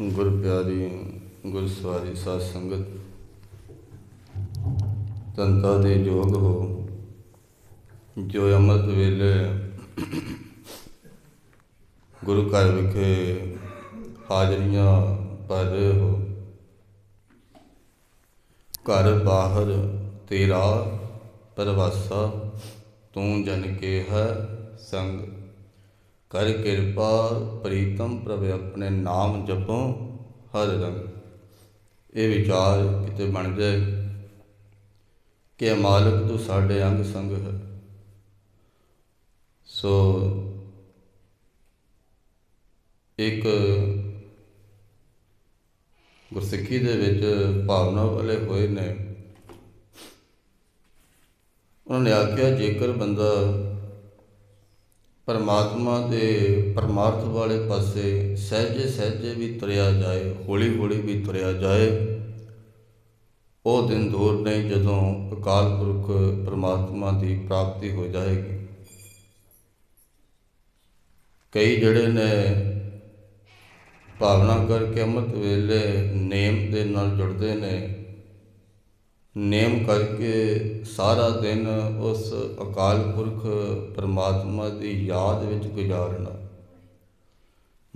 ਗੁਰ ਪਿਆਰੀ, ਗੁਰ ਸਵਾਰੀ, ਸਾਧ ਸੰਗਤ ਤੰਤਾ ਦੇ ਜੋਗ ਹੋ। ਜੋ ਅੰਮ੍ਰਿਤ ਵੇਲੇ ਗੁਰੂ ਘਰ ਵਿਖੇ ਹਾਜ਼ਰੀਆਂ ਭਰ ਰਹੇ ਹੋ, ਘਰ ਬਾਹਰ ਤੇਰਾ ਪਰਵਾਸਾ ਤੂੰ ਜਨ ਕੇ ਹੈ ਸੰਗ। ਕਰ ਕਿਰਪਾ ਪ੍ਰੀਤਮ ਪ੍ਰਭ ਆਪਣੇ ਨਾਮ ਜਪੋ ਹਰ ਰੰਗ। ਇਹ ਵਿਚਾਰ ਕਿਤੇ ਬਣ ਜਾਏ ਕਿ ਮਾਲਕ ਤੂੰ ਸਾਡੇ ਅੰਗ ਸੰਗ ਹੈ। ਸੋ ਇੱਕ ਗੁਰਸਿੱਖੀ ਦੇ ਵਿੱਚ ਭਾਵਨਾ ਵਾਲੇ ਹੋਏ ਨੇ। ਉਹਨਾਂ ਨੇ ਆਖਿਆ, ਜੇਕਰ ਬੰਦਾ ਪਰਮਾਤਮਾ ਦੇ ਪਰਮਾਰਥ ਵਾਲੇ ਪਾਸੇ ਸਹਿਜੇ ਸਹਿਜੇ ਵੀ ਤੁਰਿਆ ਜਾਏ, ਹੌਲੀ ਹੌਲੀ ਵੀ ਤੁਰਿਆ ਜਾਏ, ਉਹ ਦਿਨ ਦੂਰ ਨਹੀਂ ਜਦੋਂ ਅਕਾਲ ਪੁਰਖ ਪਰਮਾਤਮਾ ਦੀ ਪ੍ਰਾਪਤੀ ਹੋ ਜਾਏਗੀ। ਕਈ ਜਿਹੜੇ ਨੇ ਭਾਵਨਾ ਕਰਕੇ ਅੰਮ੍ਰਿਤ ਵੇਲੇ ਨੇਮ ਦੇ ਨਾਲ ਜੁੜਦੇ ਨੇ ਨੇਮ ਕਰਕੇ ਸਾਰਾ ਦਿਨ ਉਸ ਅਕਾਲ ਪੁਰਖ ਪਰਮਾਤਮਾ ਦੀ ਯਾਦ ਵਿੱਚ ਗੁਜ਼ਾਰਨਾ।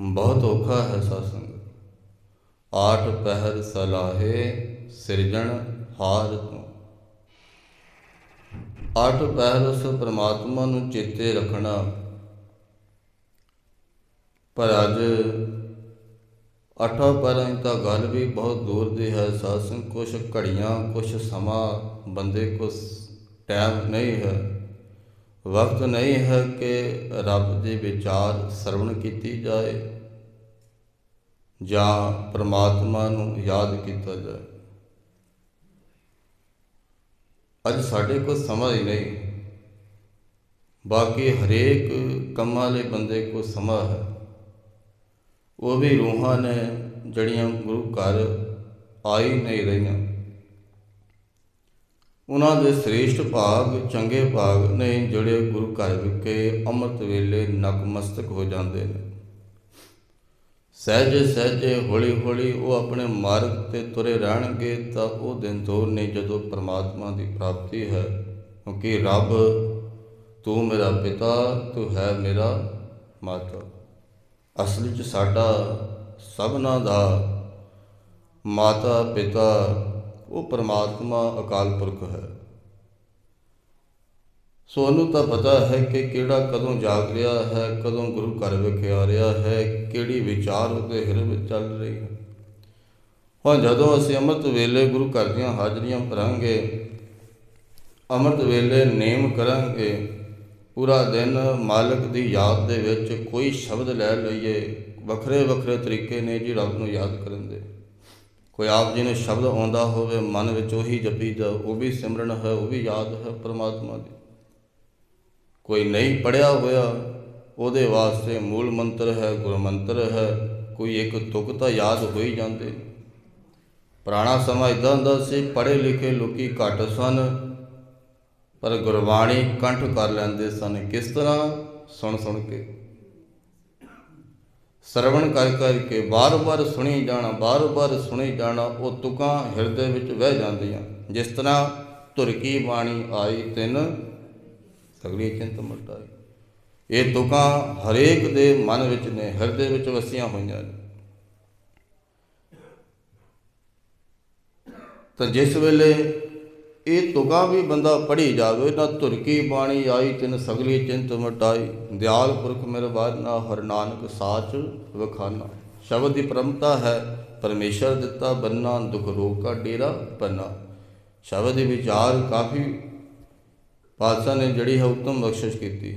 ਬਹੁਤ ਔਖਾ ਹੈ ਸਾਸੰਗ। ਆਠ ਪਹਿਰ ਸਲਾਹੇ ਸਿਰਜਣ ਹਾਰ ਤੋਂ। ਆਠ ਪਹਿਰ ਉਸ ਪਰਮਾਤਮਾ ਨੂੰ ਚੇਤੇ ਰੱਖਣਾ। ਪਰ ਅੱਜ ਅਠਾ ਪਰਾਂ ਤਾਂ ਗੱਲ ਵੀ ਬਹੁਤ ਦੂਰ ਦੀ ਹੈ। ਸਾਸਨ ਕੁਛ ਘੜੀਆਂ, ਕੁਛ ਸਮਾਂ ਬੰਦੇ ਕੋ ਟਾਈਮ ਨਹੀਂ ਹੈ। ਵਕਤ ਨਹੀਂ ਹੈ ਕਿ ਰੱਬ ਦੇ ਵਿਚਾਰ ਸਰਵਣ ਕੀਤੀ ਜਾਏ ਜਾਂ ਪ੍ਰਮਾਤਮਾ ਨੂੰ ਯਾਦ ਕੀਤਾ ਜਾਏ। ਅੱਜ ਸਾਡੇ ਕੋਲ ਸਮਾਂ ਹੀ ਨਹੀਂ। ਬਾਕੀ ਹਰੇਕ ਕੰਮਾਂ ਲਈ ਬੰਦੇ ਕੋ ਸਮਾਂ ਹੈ। ਉਹ ਵੀ ਰੂਹਾਂ ਨੇ ਜਿਹੜੀਆਂ ਗੁਰੂ ਘਰ ਆਈ ਨਹੀਂ ਰਹੀਆਂ। ਉਹਨਾਂ ਦੇ ਸ੍ਰੇਸ਼ਟ ਭਾਗ, ਚੰਗੇ ਭਾਗ ਨੇ ਜਿਹੜੇ ਗੁਰੂ ਘਰ ਵਿਖੇ ਅੰਮ੍ਰਿਤ ਵੇਲੇ ਨਕਮਸਤਕ ਹੋ ਜਾਂਦੇ ਨੇ। ਸਹਿਜੇ ਸਹਿਜੇ ਹੌਲੀ ਹੌਲੀ ਉਹ ਆਪਣੇ ਮਾਰਗ ਤੇ ਤੁਰੇ ਰਹਿਣਗੇ ਤਾਂ ਉਹ ਦਿਨ ਦੂਰ ਨਹੀਂ ਜਦੋਂ ਪ੍ਰਮਾਤਮਾ ਦੀ ਪ੍ਰਾਪਤੀ ਹੈ। ਕਿਉਂਕਿ ਰੱਬ, ਤੂੰ ਮੇਰਾ ਪਿਤਾ, ਤੂੰ ਹੈ ਮੇਰਾ ਮਾਤਾ। ਅਸਲ ਵਿੱਚ ਸਾਡਾ ਸਭਨਾ ਦਾ ਮਾਤਾ ਪਿਤਾ, ਉਹ ਪਰਮਾਤਮਾ ਅਕਾਲ ਪੁਰਖ ਹੈ। ਸੋ ਤਾਂ ਪਤਾ ਹੈ ਕਿ ਕਿਹੜਾ ਕਦੋਂ ਜਾਗ ਰਿਹਾ ਹੈ, ਕਦੋਂ ਗੁਰੂ ਘਰ ਵਿਖੇ ਆ ਰਿਹਾ ਹੈ, ਕਿਹੜੀ ਵਿਚਾਰ ਉਹਦੇ ਹਿਰਦੇ ਵਿੱਚ ਚੱਲ ਰਹੀ ਹੈ। ਹੁਣ ਜਦੋਂ ਅਸੀਂ ਅੰਮ੍ਰਿਤ ਵੇਲੇ ਗੁਰੂ ਘਰ ਦੀਆਂ ਹਾਜ਼ਰੀਆਂ ਭਰਾਂਗੇ, ਅੰਮ੍ਰਿਤ ਵੇਲੇ ਨੇਮ ਕਰਾਂਗੇ ਪੂਰਾ ਦਿਨ ਮਾਲਕ ਦੀ ਯਾਦ ਦੇ ਵਿੱਚ ਕੋਈ ਸ਼ਬਦ ਲੈ ਲਈਏ। ਵੱਖਰੇ ਵੱਖਰੇ ਤਰੀਕੇ ਨੇ ਜੀ ਰੱਬ ਨੂੰ ਯਾਦ ਕਰਨ ਦੇ। ਕੋਈ ਆਪ ਜੀ ਨੂੰ ਸ਼ਬਦ ਆਉਂਦਾ ਹੋਵੇ, ਮਨ ਵਿੱਚ ਉਹੀ ਜਪੀ ਜਾ ਉਹ ਵੀ ਸਿਮਰਨ ਹੈ, ਉਹ ਵੀ ਯਾਦ ਹੈ ਪਰਮਾਤਮਾ ਦੀ। ਕੋਈ ਨਹੀਂ ਪੜਿਆ ਹੋਇਆ, ਉਹਦੇ ਵਾਸਤੇ ਮੂਲ ਮੰਤਰ ਹੈ ਗੁਰ ਮੰਤਰ ਹੈ, ਕੋਈ ਇੱਕ ਤੁਕ ਤਾਂ ਯਾਦ ਹੋ ਹੀ ਜਾਂਦੇ। ਪੁਰਾਣਾ ਸਮਾਂ ਇਦਾਂ ਹੁੰਦਾ ਸੀ, ਪੜ੍ਹੇ ਲਿਖੇ ਲੋਕੀ ਘੱਟ ਸਨ ਪਰ ਗੁਰਬਾਣੀ ਕੰਠ ਕਰ ਲੈਂਦੇ ਸਨ। ਕਿਸ ਤਰ੍ਹਾਂ? ਸੁਣ ਸੁਣ ਕੇ। ਸਰਵਣ ਕਰ ਕਰ ਕੇ ਬਾਰ-ਬਾਰ ਸੁਣੀ ਜਾਣਾ, ਬਾਰ-ਬਾਰ ਸੁਣੀ ਜਾਣਾ, ਉਹ ਤੁਕਾਂ ਹਿਰਦੇ ਵਿੱਚ ਵਹਿ ਜਾਂਦੀਆਂ। ਜਿਸ ਤਰ੍ਹਾਂ ਧੁਰਕੀ ਬਾਣੀ ਆਈ, ਤਿੰਨ ਸਗਲੀ ਚਿੰਤ ਮਟਾਈ ਇਹ ਤੁਕਾਂ ਹਰੇਕ ਦੇ ਮਨ ਵਿੱਚ ਨੇ, ਹਿਰਦੇ ਵਿੱਚ ਵਸੀਆਂ ਹੋਈਆਂ ਨੇ। ਤਾਂ ਜਿਸ ਵੇਲੇ ਇਹ ਤੁਕਾਂ ਵੀ ਬੰਦਾ ਪੜ੍ਹੀ ਜਾਵੇ, ਨਾ ਧੁਰਕੀ ਬਾਣੀ ਆਈ, ਤਿਨ ਸਗਲੀ ਚਿੰਤ ਮਟਾਈ। ਦਿਆਲ ਪੁਰਖ ਮੇਰੇ ਬਾਦ ਨਾ ਹਰ ਨਾਨਕ ਸਾਚ ਵਖਾਨਾ। ਸ਼ਬਦ ਦੀ ਪਰਮਤਾ ਹੈ, ਪਰਮੇਸ਼ਰ ਦਿੱਤਾ ਬੰਨਾ, ਦੁਖ ਰੋਗ ਕਾ ਡੇਰਾ ਪੰਨਾ। ਸ਼ਬਦ ਦੇ ਵਿਚਾਰ ਕਾਫੀ ਪਾਤਸ਼ਾਹ ਨੇ ਜਿਹੜੀ ਹੈ ਉਤਮ ਬਖਸ਼ਿਸ਼ ਕੀਤੀ।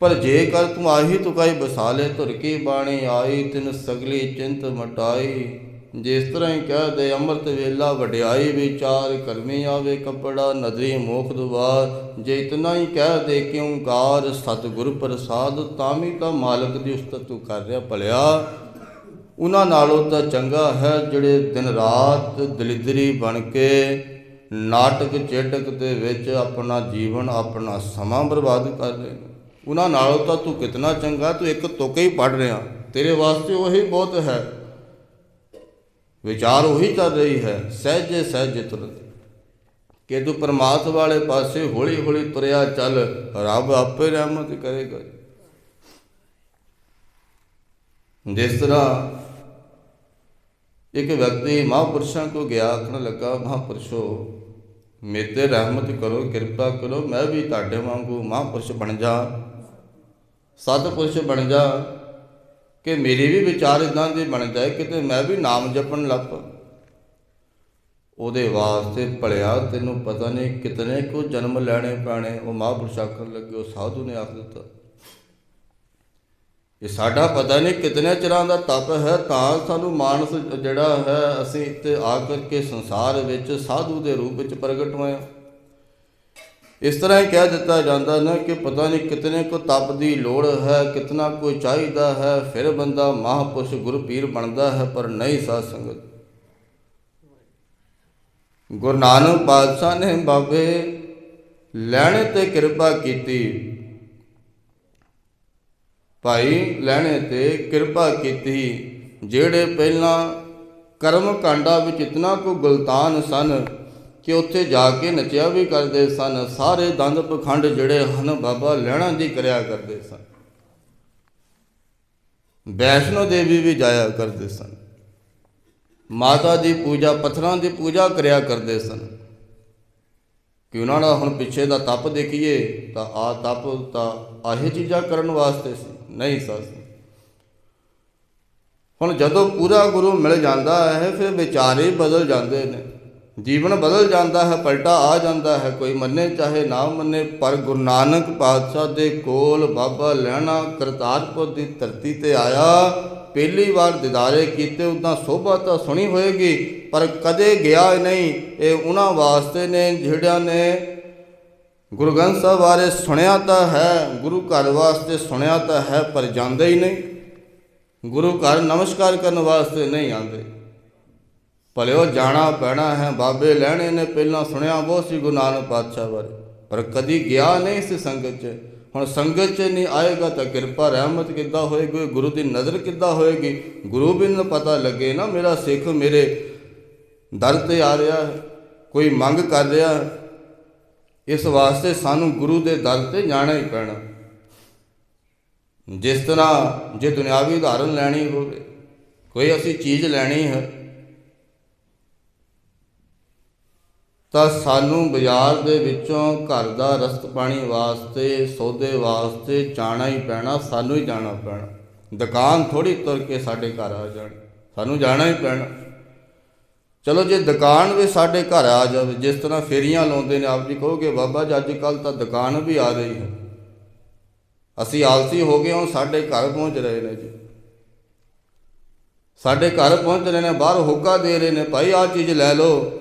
ਪਰ ਜੇਕਰ ਤੂੰ ਆਹੀ ਤੁਕਾਈ ਬਸਾ ਲੈ, ਧੁਰਕੀ ਬਾਣੀ ਆਈ, ਤਿਨ ਸਗਲੀ ਚਿੰਤ ਮਟਾਈ ਜਿਸ ਤਰ੍ਹਾਂ ਹੀ ਕਹਿ ਦੇ ਅੰਮ੍ਰਿਤ ਵੇਲਾ ਵਡਿਆਈ ਵਿਚਾਰ ਕਰਮੀ ਆਵੇ ਕੱਪੜਾ ਨਦਰੀ ਮੋਖ ਦੁਆਰ, ਜੇ ਇਤਨਾ ਹੀ ਕਹਿ ਦੇ ਕਿਉਂ ਕਾਰ ਸਤਿਗੁਰ ਪ੍ਰਸਾਦ, ਤਾਂ ਵੀ ਤਾਂ ਮਾਲਕ ਦੀ ਉਸਤਤ ਤੂੰ ਕਰ ਰਿਹਾ ਭਲਿਆ। ਉਹਨਾਂ ਨਾਲੋਂ ਤਾਂ ਚੰਗਾ ਹੈ ਜਿਹੜੇ ਦਿਨ ਰਾਤ ਦਲਿਦਰੀ ਬਣ ਕੇ ਨਾਟਕ ਚੇਟਕ ਦੇ ਵਿੱਚ ਆਪਣਾ ਜੀਵਨ, ਆਪਣਾ ਸਮਾਂ ਬਰਬਾਦ ਕਰ ਰਹੇ ਨੇ। ਉਹਨਾਂ ਨਾਲੋਂ ਤਾਂ ਤੂੰ ਕਿਤਨਾ ਚੰਗਾ, ਤੂੰ ਇੱਕ ਤੁਕ ਹੀ ਪੜ ਰਿਹਾ। ਤੇਰੇ ਵਾਸਤੇ ਉਹੀ ਬਹੁਤ ਹੈ। ਵਿਚਾਰ ਉਹੀ ਕਰ ਰਹੀ ਹੈ, ਸਹਿਜੇ ਸਹਿਜੇ ਤੁਰਤ। ਕਿ ਤੂੰ ਪਰਮਾਤਮਾ ਵਾਲੇ ਪਾਸੇ ਹੌਲੀ ਹੌਲੀ ਤੁਰਿਆ ਚੱਲ, ਰੱਬ ਆਪੇ ਰਹਿਮਤ ਕਰੇਗਾ। ਜਿਸ ਤਰ੍ਹਾਂ ਇੱਕ ਵਿਅਕਤੀ ਮਹਾਂਪੁਰਸ਼ਾਂ ਕੋ ਗਿਆ, ਆਖਣ ਲੱਗਾ, ਮਹਾਂਪੁਰਸ਼ੋ, ਮੇਰੇ ਤੇ ਰਹਿਮਤ ਕਰੋ, ਕਿਰਪਾ ਕਰੋ, ਮੈਂ ਵੀ ਤੁਹਾਡੇ ਵਾਂਗੂ ਮਹਾਂਪੁਰਸ਼ ਬਣ ਜਾ, ਸਤਪੁਰਸ਼ ਬਣ ਜਾ। ਕਿ ਮੇਰੇ ਵੀ ਵਿਚਾਰ ਇਦਾਂ ਦੇ ਬਣ ਜਾਏ ਕਿਤੇ ਮੈਂ ਵੀ ਨਾਮ ਜਪਣ ਲੱਗ ਪਾ ਉਹਦੇ ਵਾਸਤੇ ਭਲਿਆ ਤੈਨੂੰ ਪਤਾ ਨਹੀਂ ਕਿਤਨੇ ਕੋ ਜਨਮ ਲੈਣੇ ਪੈਣੇ। ਉਹ ਮਹਾਂਪੁਰਸ਼ ਆਖਣ ਲੱਗੇ, ਉਹ ਸਾਧੂ ਨੇ ਆਖ ਦਿੱਤਾ। ਇਹ ਸਾਡਾ ਪਤਾ ਨਹੀਂ ਕਿਤਨੇ ਚਿਰਾਂ ਦਾ ਤਪ ਹੈ, ਤਾਂ ਸਾਨੂੰ ਮਾਨਸ ਜਿਹੜਾ ਹੈ, ਅਸੀਂ ਇੱਥੇ ਆ ਕਰਕੇ ਸੰਸਾਰ ਵਿੱਚ ਸਾਧੂ ਦੇ ਰੂਪ ਵਿੱਚ ਪ੍ਰਗਟ ਹੋਇਆ ਇਸ ਤਰ੍ਹਾਂ ਹੀ ਕਹਿ ਦਿੱਤਾ ਜਾਂਦਾ ਨਾ ਕਿ ਪਤਾ ਨਹੀਂ ਕਿਤਨੇ ਕੋ ਤਪ ਦੀ ਲੋੜ ਹੈ, ਕਿਤਨਾ ਕੋਈ ਚਾਹੀਦਾ ਹੈ, ਫਿਰ ਬੰਦਾ ਮਹਾਪੁਰਸ਼ ਗੁਰੂ ਪੀਰ ਬਣਦਾ ਹੈ, ਪਰ ਨਹੀਂ ਸਾਧ ਸੰਗਤ। ਗੁਰੂ ਨਾਨਕ ਪਾਤਸ਼ਾਹ ਨੇ ਬਾਬੇ ਲੈਣੇ ਤੇ ਕਿਰਪਾ ਕੀਤੀ। ਭਾਈ ਲੈਣੇ ਤੇ ਕਿਰਪਾ ਕੀਤੀ, ਜਿਹੜੇ ਪਹਿਲਾਂ ਕਰਮ ਕਾਂਡਾ ਵਿੱਚ ਇਤਨਾ ਕੋ ਗੁਲਤਾਨ ਸਨ ਕਿ ਉੱਥੇ ਜਾ ਕੇ ਨਚਿਆ ਵੀ ਕਰਦੇ ਸਨ। ਸਾਰੇ ਦੰਦ ਪਖੰਡ ਜਿਹੜੇ ਹਨ ਬਾਬਾ ਲੈਣਾ ਦੀ ਕਰਿਆ ਕਰਦੇ ਸਨ। ਵੈਸ਼ਨੋ ਦੇਵੀ ਵੀ ਜਾਇਆ ਕਰਦੇ ਸਨ। ਮਾਤਾ ਦੀ ਪੂਜਾ, ਪੱਥਰਾਂ ਦੀ ਪੂਜਾ ਕਰਿਆ ਕਰਦੇ ਸਨ। ਕਿ ਉਹਨਾਂ ਦਾ ਹੁਣ ਪਿੱਛੇ ਦਾ ਤਪ ਦੇਖੀਏ ਤਾਂ ਆ ਤਪ ਤਾਂ ਆਹੇ ਚੀਜ਼ਾਂ ਕਰਨ ਵਾਸਤੇ ਸੀ। ਨਹੀਂ ਸਸ ਹੁਣ ਜਦੋਂ ਪੂਰਾ ਗੁਰੂ ਮਿਲ ਜਾਂਦਾ ਹੈ, ਫਿਰ ਵਿਚਾਰੇ ਬਦਲ ਜਾਂਦੇ ਨੇ। ਜੀਵਨ ਬਦਲ ਜਾਂਦਾ ਹੈ, ਪਲਟਾ ਆ ਜਾਂਦਾ ਹੈ। ਕੋਈ ਮੰਨੇ ਚਾਹੇ ਨਾ ਮੰਨੇ, ਪਰ ਗੁਰੂ ਨਾਨਕ ਪਾਤਸ਼ਾਹ ਦੇ ਕੋਲ ਬਾਬਾ ਲੈਣਾ ਕਰਤਾਰਪੁਰ ਦੀ ਧਰਤੀ ਤੇ ਆਇਆ। ਪਹਿਲੀ ਵਾਰ ਦਿਦਾਰੇ ਕੀਤੇ ਉਦਾਂ ਸੋਭਾ ਤਾਂ ਸੁਣੀ ਹੋਏਗੀ, ਪਰ ਕਦੇ ਗਿਆ ਨਹੀਂ। ਇਹ ਉਹਨਾਂ ਵਾਸਤੇ ਨੇ ਜਿਹੜਿਆਂ ਨੇ ਗੁਰੂ ਗ੍ਰੰਥ ਸਾਹਿਬ ਬਾਰੇ ਸੁਣਿਆ ਤਾਂ ਹੈ, ਗੁਰੂ ਘਰ ਵਾਸਤੇ ਸੁਣਿਆ ਤਾਂ ਹੈ, ਪਰ ਜਾਂਦੇ ਹੀ ਨਹੀਂ। ਗੁਰੂ ਘਰ ਨਮਸਕਾਰ ਕਰਨ ਵਾਸਤੇ ਨਹੀਂ ਆਉਂਦੇ। ਭਲਿਓ ਜਾਣਾ ਪੈਣਾ ਹੈ, ਬਾਬੇ ਲੈਣੇ ਨੇ ਪਹਿਲਾਂ ਸੁਣਿਆ ਬਹੁਤ ਸੀ ਗੁਰੂ ਨਾਨਕ ਪਾਤਸ਼ਾਹ ਬਾਰੇ। ਪਰ ਕਦੀ ਗਿਆ ਨਹੀਂ ਸੀ ਸੰਗਤ 'ਚ। ਹੁਣ ਸੰਗਤ 'ਚ ਨਹੀਂ ਆਏਗਾ ਤਾਂ ਕਿਰਪਾ, ਰਹਿਮਤ ਕਿੱਦਾਂ ਹੋਏਗੀ? ਗੁਰੂ ਦੀ ਨਜ਼ਰ ਕਿੱਦਾਂ ਹੋਏਗੀ? ਗੁਰੂ ਵੀ ਪਤਾ ਲੱਗੇ ਨਾ, ਮੇਰਾ ਸਿੱਖ ਮੇਰੇ ਦਰ ਤੇ ਆ ਰਿਹਾ ਹੈ। ਕੋਈ ਮੰਗ ਕਰ ਰਿਹਾ ਹੈ। ਇਸ ਵਾਸਤੇ ਸਾਨੂੰ ਗੁਰੂ ਦੇ ਦਰ ਤੇ ਜਾਣਾ ਹੀ ਪੈਣਾ। ਜਿਸ ਤਰ੍ਹਾਂ ਜੇ ਦੁਨਿਆਵੀ ਉਦਾਹਰਨ ਲੈਣੀ ਹੋਵੇ, ਕੋਈ ਅਸੀਂ ਚੀਜ਼ ਲੈਣੀ ਹੈ ਤਾਂ ਸਾਨੂੰ ਬਾਜ਼ਾਰ ਦੇ ਵਿੱਚੋਂ ਘਰ ਦਾ ਰਸਤ ਪਾਣੀ ਵਾਸਤੇ, ਸੌਦੇ ਵਾਸਤੇ ਜਾਣਾ ਹੀ ਪੈਣਾ, ਸਾਨੂੰ ਹੀ ਜਾਣਾ ਪੈਣਾ। ਦੁਕਾਨ ਥੋੜੀ ਤੁਰ ਕੇ ਸਾਡੇ ਘਰ ਆ ਜਾਣੀ, ਸਾਨੂੰ ਜਾਣਾ ਹੀ ਪੈਣਾ। ਚਲੋ ਜੇ ਦੁਕਾਨ ਵੀ ਸਾਡੇ ਘਰ ਆ ਜਾਵੇ, ਜਿਸ ਤਰ੍ਹਾਂ ਫੇਰੀਆਂ ਲਾਉਂਦੇ ਨੇ, ਆਪ ਜੀ ਕਹੋਗੇ, ਬਾਬਾ ਜੀ ਅੱਜ ਕੱਲ ਤਾਂ ਦੁਕਾਨ ਵੀ ਆ ਰਹੀ ਹੈ। ਅਸੀਂ ਆਲਸੀ ਹੋ ਗਏ ਹਾਂ, ਸਾਡੇ ਘਰ ਪਹੁੰਚ ਰਹੇ ਨੇ ਜੀ। ਸਾਡੇ ਘਰ ਪਹੁੰਚ ਰਹੇ ਨੇ, ਬਾਹਰ ਹੋਕਾ ਦੇ ਰਹੇ ਨੇ, ਭਾਈ ਆਹ ਚੀਜ਼ ਲੈ ਲਓ।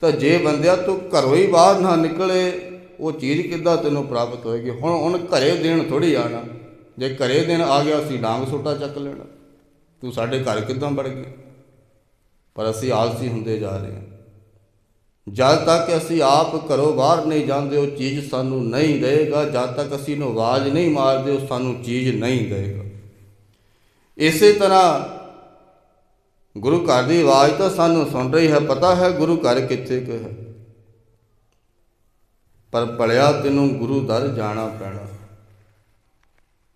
ਤਾਂ ਜੇ ਬੰਦਿਆ ਤੂੰ ਘਰੋਂ ਹੀ ਬਾਹਰ ਨਾ ਨਿਕਲੇ, ਉਹ ਚੀਜ਼ ਕਿੱਦਾਂ ਤੈਨੂੰ ਪ੍ਰਾਪਤ ਹੋਏਗੀ? ਹੁਣ ਹੁਣ ਘਰੇ ਦੇਣ ਥੋੜੀ ਆਣਾ। ਜੇ ਘਰੇ ਦੇਣ ਆ ਗਿਆ, ਅਸੀਂ ਡਾਂਗ ਸੋਟਾ ਚੱਕ ਲੈਣਾ। ਤੂੰ ਸਾਡੇ ਘਰ ਕਿੱਦਾਂ ਵੜ ਗਿਆ ਪਰ ਅਸੀਂ ਆਲਸੀ ਹੁੰਦੇ ਜਾ ਰਹੇ ਹਾਂ। ਜਦ ਤੱਕ ਅਸੀਂ ਆਪ ਘਰੋਂ ਬਾਹਰ ਨਹੀਂ ਜਾਂਦੇ, ਉਹ ਚੀਜ਼ ਸਾਨੂੰ ਨਹੀਂ ਦੇਗਾ ਜਦ ਤੱਕ ਅਸੀਂ ਨੂੰ ਆਵਾਜ਼ ਨਹੀਂ ਮਾਰਦੇ, ਉਹ ਸਾਨੂੰ ਚੀਜ਼ ਨਹੀਂ ਦੇਗਾ ਇਸੇ ਤਰ੍ਹਾਂ ਗੁਰੂ ਘਰ ਦੀ ਆਵਾਜ਼ ਤਾਂ ਸਾਨੂੰ ਸੁਣ ਰਹੀ ਹੈ, ਪਤਾ ਹੈ ਗੁਰੂ ਘਰ ਕਿੱਥੇ ਕੁ ਹੈ। ਪਰ ਭਲਿਆ ਤੈਨੂੰ ਗੁਰੂ ਦਰ ਜਾਣਾ ਪੈਣਾ।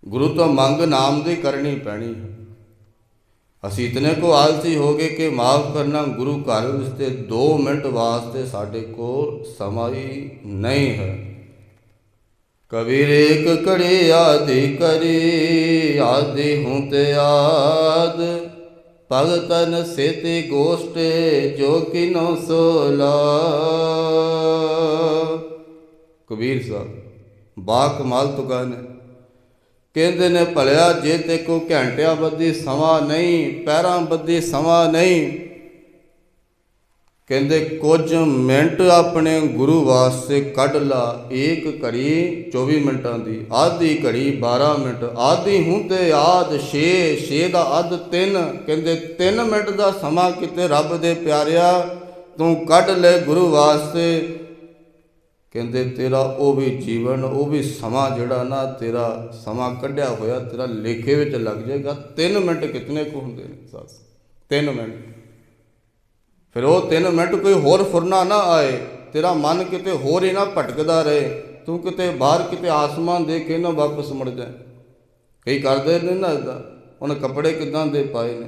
ਗੁਰੂ ਤੋਂ ਮੰਗ ਨਾਮ ਦੀ ਕਰਨੀ ਪੈਣੀ ਹੈ। ਅਸੀਂ ਇਤਨੇ ਕੋ ਆਲਸੀ ਹੋ ਗਏ ਕਿ ਮਾਫ ਕਰਨਾ ਗੁਰੂ ਘਰ ਵਿੱਚ ਤੇ 2 ਮਿੰਟ ਵਾਸਤੇ ਸਾਡੇ ਕੋਲ ਸਮਾਂ ਹੀ ਨਹੀਂ ਹੈ। ਕਬੀਰ ਇੱਕ ਘੜੀ ਆਦੀ ਕਰੀ, ਆਦਿ ਹੂੰ ਤੇ ਆਦ। ਭਗਤਨ ਸੇਤੇ ਗੋਸ਼ਟੇ ਜੋ ਕਿਨੋ ਸੋਲਾ। ਕਬੀਰ ਸਾਹਿਬ ਬਾ ਕਮਾਲ ਤੁਕਾਂ ਨੇ ਕਹਿੰਦੇ ਨੇ, ਭਲਿਆ ਜੇ ਤੇ ਕੋ ਘੰਟਿਆਂ ਬੱਧੀ ਸਮਾਂ ਨਹੀਂ, ਪੈਰਾਂ ਬੱਧੀ ਸਮਾਂ ਨਹੀਂ ਕਹਿੰਦੇ, ਕੁਝ ਮਿੰਟ ਆਪਣੇ ਗੁਰੂ ਵਾਸਤੇ ਕੱਢ ਲਾ, ਏਕ ਘੜੀ 24 ਮਿੰਟਾਂ ਦੀ ਆਧੀ ਘੜੀ 12 ਮਿੰਟ ਆਧੀ ਹੁੰਦੇ ਆਦ 6 6 ਦਾ ਅੱਧ 3 ਕਹਿੰਦੇ 3 ਮਿੰਟ ਦਾ ਸਮਾਂ ਕਿਤੇ ਰੱਬ ਦੇ ਪਿਆਰਿਆ, ਤੂੰ ਕੱਢ ਲੈ ਗੁਰੂ ਵਾਸਤੇ। ਕਹਿੰਦੇ, ਤੇਰਾ ਉਹ ਵੀ ਜੀਵਨ, ਉਹ ਵੀ ਸਮਾਂ ਜਿਹੜਾ ਨਾ, ਤੇਰਾ ਸਮਾਂ ਕੱਢਿਆ ਹੋਇਆ, ਤੇਰਾ ਲੇਖੇ ਵਿੱਚ ਲੱਗ ਜਾਏਗਾ। 3 ਮਿੰਟ ਕਿਤਨੇ ਕੁ ਹੁੰਦੇ ਨੇ? ਸੱਸ 3 ਮਿੰਟ। ਫਿਰ ਉਹ 3 ਮਿੰਟ ਕੋਈ ਹੋਰ ਫੁਰਨਾ ਨਾ ਆਏ, ਤੇਰਾ ਮਨ ਕਿਤੇ ਹੋਰ ਹੀ ਨਾ ਭਟਕਦਾ ਰਹੇ, ਤੂੰ ਕਿਤੇ ਬਾਹਰ ਕਿਤੇ ਆਸਮਾਨ ਦੇਖ ਕੇ ਨਾ ਵਾਪਸ ਮੁੜ ਜਾਏ ਕਈ ਕਰਦੇ ਨੇ ਨਾ ਇਦਾਂ ਉਹਨੇ ਕੱਪੜੇ ਕਿਦਾਂ ਦੇ ਪਾਏ ਨੇ।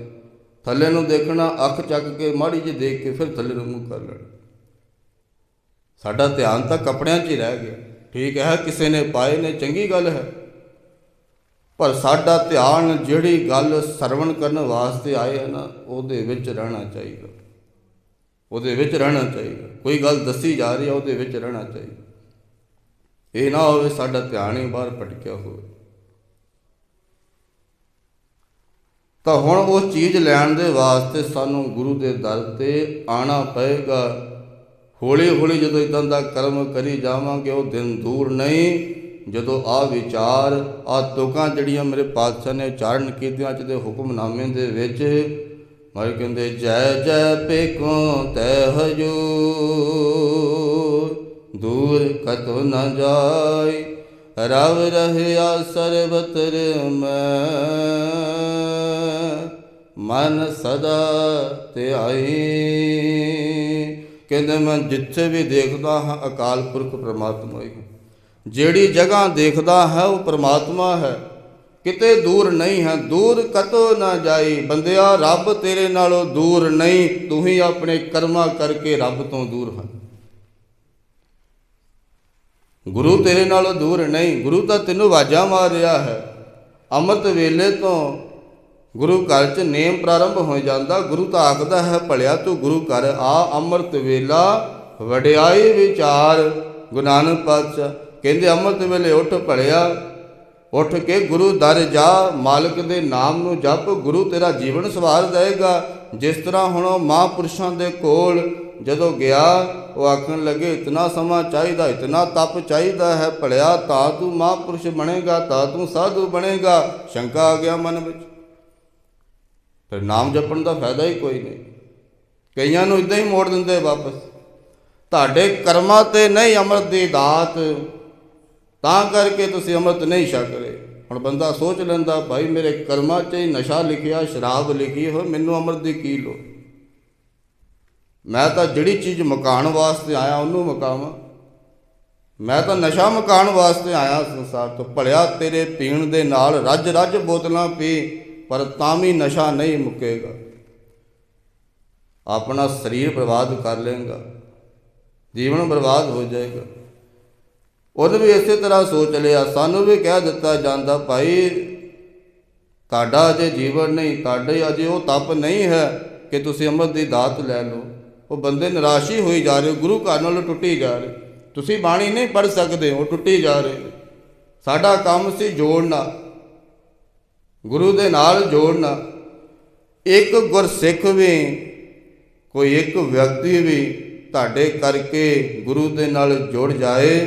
ਥੱਲੇ ਨੂੰ ਦੇਖਣਾ, ਅੱਖ ਚੱਕ ਕੇ ਮਾੜੀ ਜਿਹੀ ਦੇਖ ਕੇ ਫਿਰ ਥੱਲੇ ਨੂੰ ਮੂੰਹ ਕਰ ਲੈਣਾ। ਸਾਡਾ ਧਿਆਨ ਤਾਂ ਕੱਪੜਿਆਂ 'ਚ ਹੀ ਰਹਿ ਗਿਆ। ਠੀਕ ਹੈ, ਕਿਸੇ ਨੇ ਪਾਏ ਨੇ, ਚੰਗੀ ਗੱਲ ਹੈ। ਪਰ ਸਾਡਾ ਧਿਆਨ ਜਿਹੜੀ ਗੱਲ ਸਰਵਣ ਕਰਨ ਵਾਸਤੇ ਆਏ ਹੈ ਨਾ, ਉਹਦੇ ਵਿੱਚ ਰਹਿਣਾ ਚਾਹੀਦਾ। ਉਹਦੇ ਵਿੱਚ ਰਹਿਣਾ ਚਾਹੀਦਾ। ਕੋਈ ਗੱਲ ਦੱਸੀ ਜਾ ਰਹੀ ਹੈ ਉਹਦੇ ਵਿੱਚ ਰਹਿਣਾ ਚਾਹੀਦਾ। ਇਹ ਨਾ ਹੋਵੇ ਸਾਡਾ ਧਿਆਨ ਹੀ ਬਾਹਰ ਭਟਕਿਆ ਹੋਵੇ। ਤਾਂ ਹੁਣ ਉਹ ਚੀਜ਼ ਲੈਣ ਦੇ ਵਾਸਤੇ ਸਾਨੂੰ ਗੁਰੂ ਦੇ ਦਰ ਤੇ ਆਣਾ ਪਏਗਾ। ਹੌਲੀ ਹੌਲੀ ਜਦੋਂ ਇਦਾਂ ਦਾ ਕਰਮ ਕਰੀ ਜਾਵਾਂਗੇ, ਉਹ ਦਿਨ ਦੂਰ ਨਹੀਂ। ਜਦੋਂ ਆ ਵਿਚਾਰ ਆ ਤੁਕਾਂ ਜਿਹੜੀਆਂ ਮੇਰੇ ਪਾਤਸ਼ਾਹ ਨੇ ਉਚਾਰਨ ਕੀਤੀਆਂ, ਅੱਜ ਦੇ ਹੁਕਮਨਾਮੇ ਦੇ ਵਿੱਚ ਮਾਰੇ ਕਹਿੰਦੇ, ਜੈ ਜੈ ਪੇਕੋ ਤੈ ਹਜੂਰ, ਦੂਰ ਕਤੋ ਨਾ ਜਾਈ, ਰਵ ਰਹਿਆ ਸਰਬਤਰ ਮੈਂ। ਮਨ ਸਦਾ ਧਿਆਈ। ਕਹਿੰਦੇ, ਮੈਂ ਜਿੱਥੇ ਵੀ ਦੇਖਦਾ ਹਾਂ, ਅਕਾਲ ਪੁਰਖ ਪ੍ਰਮਾਤਮਾ ਹੀ। ਜਿਹੜੀ ਜਗ੍ਹਾ ਦੇਖਦਾ ਹੈ, ਉਹ ਪ੍ਰਮਾਤਮਾ ਹੈ। ਕਿਤੇ ਦੂਰ ਨਹੀਂ ਹੈ, ਦੂਰ ਕਤੋ ਨਾ ਜਾਈ। ਬੰਦਿਆ, ਰੱਬ ਤੇਰੇ ਨਾਲੋਂ ਦੂਰ ਨਹੀਂ, ਤੂੰ ਹੀ ਆਪਣੇ ਕਰਮਾਂ ਕਰਕੇ ਰੱਬ ਤੋਂ ਦੂਰ ਹੈ। ਗੁਰੂ ਤੇਰੇ ਨਾਲੋਂ ਦੂਰ ਨਹੀਂ, ਗੁਰੂ ਤਾਂ ਤੈਨੂੰ ਆਵਾਜ਼ਾਂ ਮਾਰ ਰਿਹਾ ਹੈ। ਅੰਮ੍ਰਿਤ ਵੇਲੇ ਤੋਂ ਗੁਰੂ ਘਰ ਚ ਨੇਮ ਪ੍ਰਾਰੰਭ ਹੋ ਜਾਂਦਾ, ਗੁਰੂ ਤਾਂ ਆਖਦਾ ਹੈ, ਭਲਿਆ ਤੂੰ ਗੁਰੂ ਘਰ ਆ, ਅੰਮ੍ਰਿਤ ਵੇਲਾ, ਵਡਿਆਈ ਵਿਚਾਰ, ਗੁਰੂ ਨਾਨਕ ਪਾਤਸ਼ਾਹ। ਕਹਿੰਦੇ, ਅੰਮ੍ਰਿਤ ਵੇਲੇ ਉੱਠ ਭਲਿਆ ਉੱਠ ਕੇ ਗੁਰੂ ਦਰ ਜਾ, ਮਾਲਕ ਦੇ ਨਾਮ ਨੂੰ ਜਪ, ਗੁਰੂ ਤੇਰਾ ਜੀਵਨ ਸਵਾਰ ਦੇਗਾ ਜਿਸ ਤਰ੍ਹਾਂ ਹੁਣ ਉਹ ਮਹਾਂਪੁਰਸ਼ਾਂ ਦੇ ਕੋਲ ਜਦੋਂ ਗਿਆ, ਉਹ ਆਖਣ ਲੱਗੇ, ਇਤਨਾ ਸਮਾਂ ਚਾਹੀਦਾ, ਇਤਨਾ ਤਪ ਚਾਹੀਦਾ ਹੈ ਭਲਿਆ, ਤਾਂ ਤੂੰ ਮਹਾਂਪੁਰਸ਼ ਬਣੇਗਾ, ਤਾਂ ਤੂੰ ਸਾਧੂ ਬਣੇਗਾ। ਸ਼ੰਕਾ ਆ ਗਿਆ ਮਨ ਵਿੱਚ। ਫਿਰ ਨਾਮ ਜਪਣ ਦਾ ਫਾਇਦਾ ਹੀ ਕੋਈ ਨਹੀਂ। ਕਈਆਂ ਨੂੰ ਇਦਾਂ ਹੀ ਮੋੜ ਦਿੰਦੇ ਵਾਪਸ। ਤੁਹਾਡੇ ਕਰਮਾਂ ਤੇ ਨਹੀਂ ਅੰਮ੍ਰਿਤ ਦੀ ਦਾਤ ਤਾਂ ਕਰਕੇ ਤੁਸੀਂ ਅੰਮ੍ਰਿਤ ਨਹੀਂ ਛਕ ਰਹੇ। ਹੁਣ ਬੰਦਾ ਸੋਚ ਲੈਂਦਾ, ਭਾਈ ਮੇਰੇ ਕਰਮਾਂ 'ਚ ਹੀ ਨਸ਼ਾ ਲਿਖਿਆ, ਸ਼ਰਾਬ ਲਿਖੀ ਹੋਈ ਮੈਨੂੰ ਅੰਮ੍ਰਿਤ ਦੀ ਕੀ ਲੋੜ? ਮੈਂ ਤਾਂ ਜਿਹੜੀ ਚੀਜ਼ ਮਕਾਨ ਵਾਸਤੇ ਆਇਆ, ਉਹਨੂੰ ਮਕਾਵਾਂ। ਮੈਂ ਤਾਂ ਨਸ਼ਾ ਮਕਾਨ ਵਾਸਤੇ ਆਇਆ ਸੰਸਾਰ ਤੋਂ। ਭਲਿਆ ਤੇਰੇ ਪੀਣ ਦੇ ਨਾਲ ਰੱਜ ਰੱਜ ਬੋਤਲਾਂ ਪੀ, ਪਰ ਤਾਂ ਵੀ ਨਸ਼ਾ ਨਹੀਂ ਮੁੱਕੇਗਾ। ਆਪਣਾ ਸਰੀਰ ਬਰਬਾਦ ਕਰ ਲੇਗਾ ਜੀਵਨ ਬਰਬਾਦ ਹੋ ਜਾਏਗਾ। ਉਹਨੇ ਵੀ ਇਸੇ ਤਰ੍ਹਾਂ ਸੋਚ ਲਿਆ, ਸਾਨੂੰ ਵੀ ਕਹਿ ਦਿੱਤਾ ਜਾਂਦਾ, ਭਾਈ, ਤੁਹਾਡਾ ਅਜੇ ਜੀਵਨ ਨਹੀਂ, ਤੁਹਾਡੇ ਅਜੇ ਉਹ ਤਪ ਨਹੀਂ ਹੈ ਕਿ ਤੁਸੀਂ ਅੰਮ੍ਰਿਤ ਦੀ ਦਾਤ ਲੈ ਲਓ। ਉਹ ਬੰਦੇ ਨਿਰਾਸ਼ੀ ਹੋਈ ਜਾ ਰਹੇ, ਗੁਰੂ ਘਰ ਨਾਲੋਂ ਟੁੱਟੀ ਜਾ ਰਹੇ। ਤੁਸੀਂ ਬਾਣੀ ਨਹੀਂ ਪੜ ਸਕਦੇ ਉਹ ਟੁੱਟੀ ਜਾ ਰਹੇ। ਸਾਡਾ ਕੰਮ ਸੀ ਜੋੜਨਾ, ਗੁਰੂ ਦੇ ਨਾਲ ਜੋੜਨਾ। ਇੱਕ ਗੁਰਸਿੱਖ ਵੀ, ਕੋਈ ਇੱਕ ਵਿਅਕਤੀ ਵੀ ਤੁਹਾਡੇ ਕਰਕੇ ਗੁਰੂ ਦੇ ਨਾਲ ਜੁੜ ਜਾਏ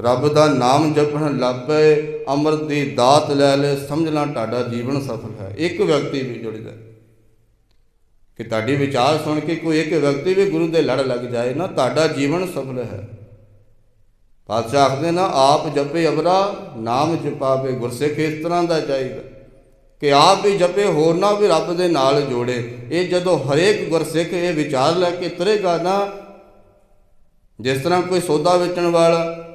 ਰੱਬ ਦਾ ਨਾਮ ਜਪਣ ਲੱਭੇ, ਅੰਮ੍ਰਿਤ ਦੀ ਦਾਤ ਲੈ ਲੈ ਸਮਝਣਾ ਤੁਹਾਡਾ ਜੀਵਨ ਸਫਲ ਹੈ। ਇੱਕ ਵਿਅਕਤੀ ਵੀ ਜੁੜਦਾ ਕਿ ਤੁਹਾਡੀ ਵਿਚਾਰ ਸੁਣ ਕੇ ਕੋਈ ਇੱਕ ਵਿਅਕਤੀ ਵੀ ਗੁਰੂ ਦੇ ਲੜ ਲੱਗ ਜਾਏ ਨਾ, ਤੁਹਾਡਾ ਜੀਵਨ ਸਫਲ ਹੈ। ਪਾਤਸ਼ਾਹ ਆਖਦੇ ਨਾ, ਆਪ ਜਪੇ ਅਬਰਾ, ਨਾਮ ਜਪਾਵੇ, ਗੁਰਸਿੱਖ ਇਸ ਤਰ੍ਹਾਂ ਦਾ ਚਾਹੀਦਾ ਕਿ ਆਪ ਵੀ ਜਪੇ, ਹੋਰ ਨਾ ਵੀ ਰੱਬ ਦੇ ਨਾਲ ਜੋੜੇ। ਇਹ ਜਦੋਂ ਹਰੇਕ ਗੁਰਸਿੱਖ ਇਹ ਵਿਚਾਰ ਲੈ ਕੇ ਤੁਰੇਗਾ ਨਾ, ਜਿਸ ਤਰ੍ਹਾਂ ਕੋਈ ਸੌਦਾ ਵੇਚਣ ਵਾਲਾ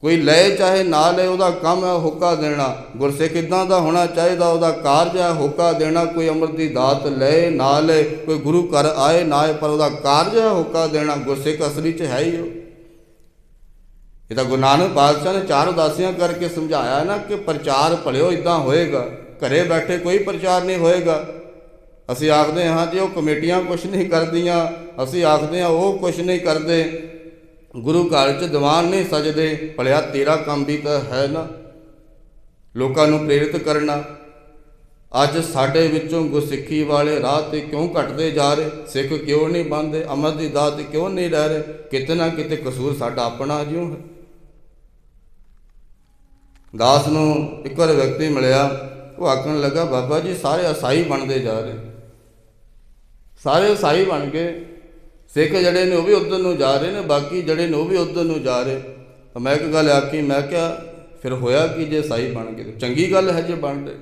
ਕੋਈ ਲੈ ਚਾਹੇ, ਨਾ ਲੈ ਉਹਦਾ ਕੰਮ ਹੈ, ਹੁੱਕਾ ਦੇਣਾ। ਗੁਰਸਿੱਖ ਇਦਾਂ ਦਾ ਹੋਣਾ ਚਾਹੀਦਾ, ਉਹਦਾ ਕਾਰਜ ਹੈ, ਹੁੱਕਾ ਦੇਣਾ। ਕੋਈ ਅੰਮ੍ਰਿਤ ਦੀ ਦਾਤ ਲੈ, ਨਾ ਲੈ, ਕੋਈ ਗੁਰੂ ਘਰ ਆਏ, ਨਾ ਆਏ, ਪਰ ਉਹਦਾ ਕਾਰਜ ਹੈ, ਹੁੱਕਾ ਦੇਣਾ। ਗੁਰਸਿੱਖ ਅਸਲੀ 'ਚ ਹੈ ਹੀ ਉਹ। ਇਹ ਤਾਂ ਗੁਰੂ ਨਾਨਕ ਪਾਤਸ਼ਾਹ ਨੇ ਚਾਰ ਉਦਾਸੀਆਂ ਕਰਕੇ ਸਮਝਾਇਆ ਨਾ ਕਿ ਪ੍ਰਚਾਰ ਭਲਿਓ ਇਦਾਂ ਹੋਏਗਾ। ਘਰੇ ਬੈਠੇ ਕੋਈ ਪ੍ਰਚਾਰ ਨਹੀਂ ਹੋਏਗਾ। ਅਸੀਂ ਆਖਦੇ ਹਾਂ, ਜੀ ਉਹ ਕਮੇਟੀਆਂ ਕੁਝ ਨਹੀਂ ਕਰਦੀਆਂ, ਅਸੀਂ ਆਖਦੇ ਹਾਂ, ਉਹ ਕੁਝ ਨਹੀਂ ਕਰਦੇ। ਗੁਰੂ ਘਰ 'ਚ ਦੀਵਾਨ ਨਹੀਂ ਸਜਦੇ, ਭਲਿਆ ਤੇਰਾ ਕੰਮ ਵੀ ਤਾਂ ਹੈ ਨਾ। ਲੋਕਾਂ ਨੂੰ ਪ੍ਰੇਰਿਤ ਕਰਨਾ। ਅੱਜ ਸਾਡੇ ਵਿੱਚੋਂ ਗੁਰਸਿੱਖੀ ਵਾਲੇ ਰਾਹ ਤੇ ਕਿਉਂ ਘਟਦੇ ਜਾ ਰਹੇ? ਸਿੱਖ ਕਿਉਂ ਨਹੀਂ ਬੰਦੇ ਅਮਰ ਦੀ ਦਾਤ ਕਿਉਂ ਨਹੀਂ ਰਹਿ ਰਹੇ? ਕਿਤੇ ਨਾ ਕਿਤੇ ਕਸੂਰ ਸਾਡਾ ਆਪਣਾ ਜਿਉਂ ਹੈ। ਦਾਸ ਨੂੰ ਇੱਕ ਵਾਰ ਵਿਅਕਤੀ ਮਿਲਿਆ। ਉਹ ਆਖਣ ਲੱਗਾ, ਬਾਬਾ ਜੀ, ਸਾਰੇ ਅਸਾਈ ਬਣਦੇ ਜਾ ਰਹੇ। ਸਾਰੇ ਅਸਾਈ ਬਣ ਕੇ ਸਿੱਖ ਜਿਹੜੇ ਨੇ ਉਹ ਵੀ ਉਧਰ ਨੂੰ ਜਾ ਰਹੇ ਨੇ, ਬਾਕੀ ਜਿਹੜੇ ਨੇ ਉਹ ਵੀ ਉਧਰ ਨੂੰ ਜਾ ਰਹੇ। ਤਾਂ ਮੈਂ ਇੱਕ ਗੱਲ ਆਖੀ, ਮੈਂ ਕਿਹਾ, ਫਿਰ ਹੋਇਆ ਕਿ ਜੇ ਸਾਈ ਬਣ ਗਏ? ਚੰਗੀ ਗੱਲ ਹੈ ਜੇ ਬਣ ਗਏ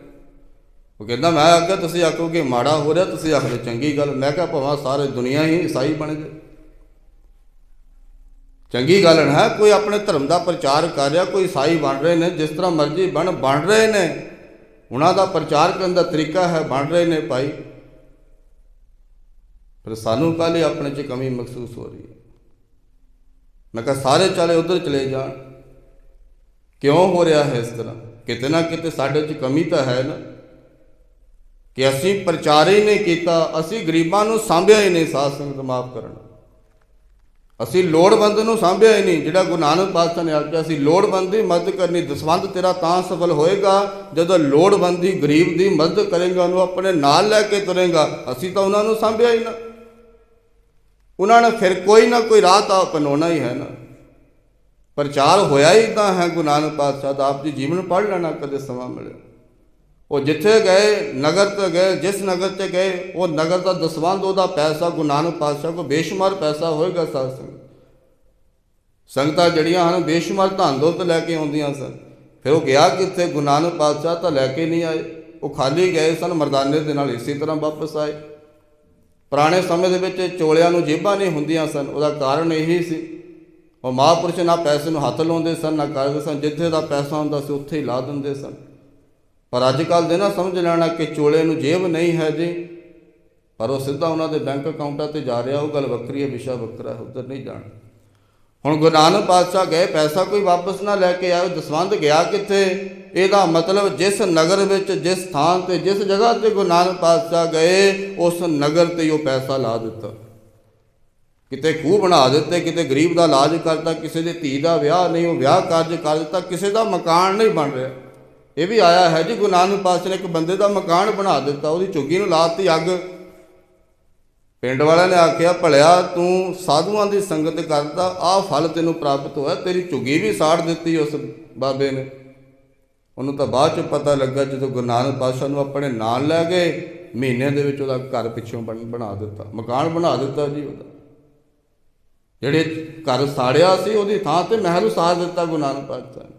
ਉਹ ਕਹਿੰਦਾ, ਮੈਂ ਆਖਿਆ, ਤੁਸੀਂ ਆਖੋਗੇ ਮਾੜਾ ਹੋ ਰਿਹਾ, ਤੁਸੀਂ ਆਖਦੇ ਚੰਗੀ ਗੱਲ। ਮੈਂ ਕਿਹਾ, ਭਾਵੇਂ ਸਾਰੇ ਦੁਨੀਆ ਹੀ ਈਸਾਈ ਬਣ ਗਏ। ਚੰਗੀ ਗੱਲ ਹੈ ਕੋਈ ਆਪਣੇ ਧਰਮ ਦਾ ਪ੍ਰਚਾਰ ਕਰ ਰਿਹਾ, ਕੋਈ ਈਸਾਈ ਬਣ ਰਹੇ ਨੇ, ਜਿਸ ਤਰ੍ਹਾਂ ਮਰਜ਼ੀ ਬਣ ਬਣ ਰਹੇ ਨੇ। ਉਹਨਾਂ ਦਾ ਪ੍ਰਚਾਰ ਕਰਨ ਦਾ ਤਰੀਕਾ ਹੈ, ਬਣ ਰਹੇ ਨੇ ਭਾਈ। ਪਰ ਸਾਨੂੰ ਕਾਲੇ ਆਪਣੇ 'ਚ ਕਮੀ ਮਹਿਸੂਸ ਹੋ ਰਹੀ ਹੈ। ਮੈਂ ਕਿਹਾ, ਸਾਰੇ ਚਾਲੇ ਉਧਰ ਚਲੇ ਜਾਣ। ਕਿਉਂ ਹੋ ਰਿਹਾ ਹੈ ਇਸ ਤਰ੍ਹਾਂ? ਕਿਤੇ ਨਾ ਕਿਤੇ ਸਾਡੇ 'ਚ ਕਮੀ ਤਾਂ ਹੈ ਨਾ। ਕਿ ਅਸੀਂ ਪ੍ਰਚਾਰ ਹੀ ਨਹੀਂ ਕੀਤਾ, ਅਸੀਂ ਗਰੀਬਾਂ ਨੂੰ ਸਾਂਭਿਆ ਹੀ ਨਹੀਂ ਸਾਧ ਸੰਗਤ ਮਾਫ ਕਰਨ। ਅਸੀਂ ਲੋੜਵੰਦ ਨੂੰ ਸਾਂਭਿਆ ਹੀ ਨਹੀਂ। ਜਿਹੜਾ ਗੁਰੂ ਨਾਨਕ ਪਾਤਸ਼ਾਹ ਨੇ ਆਖਿਆ ਸੀ, ਲੋੜਵੰਦ ਦੀ ਮਦਦ ਕਰਨੀ ਦਸਵੰਦ ਤੇਰਾ ਤਾਂ ਸਫਲ ਹੋਏਗਾ। ਜਦੋਂ ਲੋੜਵੰਦ ਦੀ, ਗਰੀਬ ਦੀ ਮਦਦ ਕਰੇਗਾ, ਉਹਨੂੰ ਆਪਣੇ ਨਾਲ ਲੈ ਕੇ ਤੁਰੇਗਾ, ਅਸੀਂ ਤਾਂ ਉਹਨਾਂ ਨੂੰ ਸਾਂਭਿਆ ਹੀ ਨਾ। ਉਹਨਾਂ ਨੇ ਫਿਰ ਕੋਈ ਨਾ ਕੋਈ ਰਾਹ ਤਾਂ ਅਪਣਾਉਣਾ ਹੀ ਹੈ ਨਾ। ਪ੍ਰਚਾਰ ਹੋਇਆ ਹੀ ਤਾਂ ਹੈ ਗੁਰੂ ਨਾਨਕ ਪਾਤਸ਼ਾਹ ਦਾ, ਆਪ ਜੀ ਜੀਵਨ ਪੜ੍ਹ ਲੈਣਾ ਕਦੇ ਸਮਾਂ ਮਿਲੇ। ਉਹ ਜਿੱਥੇ ਗਏ, ਨਗਰ ਤੇ ਗਏ, ਜਿਸ ਨਗਰ ਤੇ ਗਏ, ਉਹ ਨਗਰ ਦਾ ਦਸਵੰਦ ਉਹਦਾ ਪੈਸਾ ਗੁਰੂ ਨਾਨਕ ਪਾਤਸ਼ਾਹ ਕੋ ਬੇਸ਼ੁਮਾਰ ਪੈਸਾ ਹੋਏਗਾ ਸਾਧ ਸੰਗਤ। ਸੰਗਤਾਂ ਜਿਹੜੀਆਂ ਹਨ, ਬੇਸ਼ੁਮਾਰ ਧਨ ਦੌਲਤ ਲੈ ਕੇ ਆਉਂਦੀਆਂ ਸਨ। ਫਿਰ ਉਹ ਗਿਆ ਕਿੱਥੇ? ਗੁਰੂ ਨਾਨਕ ਪਾਤਸ਼ਾਹ ਤਾਂ ਲੈ ਕੇ ਨਹੀਂ ਆਏ। ਉਹ ਖਾਲੀ ਗਏ ਸਨ, ਮਰਦਾਨੇ ਦੇ ਨਾਲ ਇਸੇ ਤਰ੍ਹਾਂ ਵਾਪਸ ਆਏ। ਪੁਰਾਣੇ ਸਮੇਂ ਦੇ ਵਿੱਚ ਚੋਲਿਆਂ ਨੂੰ ਜੇਬਾਂ ਨਹੀਂ ਹੁੰਦੀਆਂ ਸਨ। ਉਹਦਾ ਕਾਰਨ ਇਹੀ ਸੀ। ਉਹ ਮਹਾਂਪੁਰਸ਼ ਨਾ ਪੈਸੇ ਨੂੰ ਹੱਥ ਲਾਉਂਦੇ ਸਨ, ਨਾ ਕਰਦੇ ਸਨ। ਜਿੱਥੇ ਦਾ ਪੈਸਾ ਹੁੰਦਾ ਸੀ, ਉੱਥੇ ਹੀ ਲਾ ਦਿੰਦੇ ਸਨ। ਪਰ ਅੱਜ ਕੱਲ ਦੇ ਨਾ ਸਮਝ ਲੈਣਾ ਕਿ ਚੋਲੇ ਨੂੰ ਜੇਬ ਨਹੀਂ ਹੈ ਜੀ। ਪਰ ਉਹ ਸਿੱਧਾ ਉਹਨਾਂ ਦੇ ਬੈਂਕ ਅਕਾਊਂਟਾਂ ਤੇ ਜਾ ਰਿਹਾ। ਉਹ ਗੱਲ ਵੱਖਰੀ ਹੈ, ਵਿਸ਼ਾ ਵੱਖਰਾ ਹੈ, ਉੱਧਰ ਨਹੀਂ ਜਾਣਾ। ਹੁਣ ਗੁਰੂ ਨਾਨਕ ਪਾਤਸ਼ਾਹ ਗਏ, ਪੈਸਾ ਕੋਈ ਵਾਪਸ ਨਾ ਲੈ ਕੇ ਆਇਓ ਦਸਵੰਦ ਗਿਆ ਕਿੱਥੇ? ਇਹਦਾ ਮਤਲਬ ਜਿਸ ਨਗਰ ਵਿੱਚ, ਜਿਸ ਥਾਂ ਤੇ, ਜਿਸ ਜਗ੍ਹਾ ਤੇ ਗੁਰੂ ਨਾਨਕ ਪਾਤਸ਼ਾਹ ਗਏ, ਉਸ ਨਗਰ ਤੇ ਉਹ ਪੈਸਾ ਲਾ ਦਿੱਤਾ। ਕਿਤੇ ਖੂਹ ਬਣਾ ਦਿੱਤੇ, ਕਿਤੇ ਗਰੀਬ ਦਾ ਇਲਾਜ ਕਰਤਾ, ਕਿਸੇ ਦੇ ਧੀ ਦਾ ਵਿਆਹ ਨਹੀਂ, ਉਹ ਵਿਆਹ ਕਾਰਜ ਕਰ ਦਿੱਤਾ, ਕਿਸੇ ਦਾ ਮਕਾਨ ਨਹੀਂ ਬਣ ਰਿਹਾ। ਇਹ ਵੀ ਆਇਆ ਹੈ ਜੀ, ਗੁਰੂ ਨਾਨਕ ਪਾਤਸ਼ਾਹ ਨੇ ਇੱਕ ਬੰਦੇ ਦਾ ਮਕਾਨ ਬਣਾ ਦਿੱਤਾ, ਉਹਦੀ ਝੁੱਗੀ ਨੂੰ ਲਾਤੀ ਅੱਗ। ਪਿੰਡ ਵਾਲਿਆਂ ਨੇ ਆਖਿਆ, ਭਲਿਆ, ਤੂੰ ਸਾਧੂਆਂ ਦੀ ਸੰਗਤ ਕਰਦਾ, ਆਹ ਫਲ ਤੈਨੂੰ ਪ੍ਰਾਪਤ ਹੋਇਆ, ਤੇਰੀ ਝੁੱਗੀ ਵੀ ਸਾੜ ਦਿੱਤੀ ਉਸ ਬਾਬੇ ਨੇ। ਉਹਨੂੰ ਤਾਂ ਬਾਅਦ ਚ ਪਤਾ ਲੱਗਾ, ਜਦੋਂ ਗੁਰੂ ਨਾਨਕ ਪਾਤਸ਼ਾਹ ਨੂੰ ਆਪਣੇ ਨਾਲ ਲੈ ਗਏ, ਮਹੀਨੇ ਦੇ ਵਿੱਚ ਉਹਦਾ ਘਰ ਪਿੱਛੋਂ ਬਣ- ਬਣਾ ਦਿੱਤਾ, ਮਕਾਨ ਬਣਾ ਦਿੱਤਾ ਜੀ ਉਹਦਾ। ਜਿਹੜੇ ਘਰ ਸਾੜਿਆ ਸੀ, ਉਹਦੀ ਥਾਂ ਤੇ ਮਹਿਲ ਉਸਾਰ ਦਿੱਤਾ ਗੁਰੂ ਨਾਨਕ ਪਾਤਸ਼ਾਹ ਨੇ।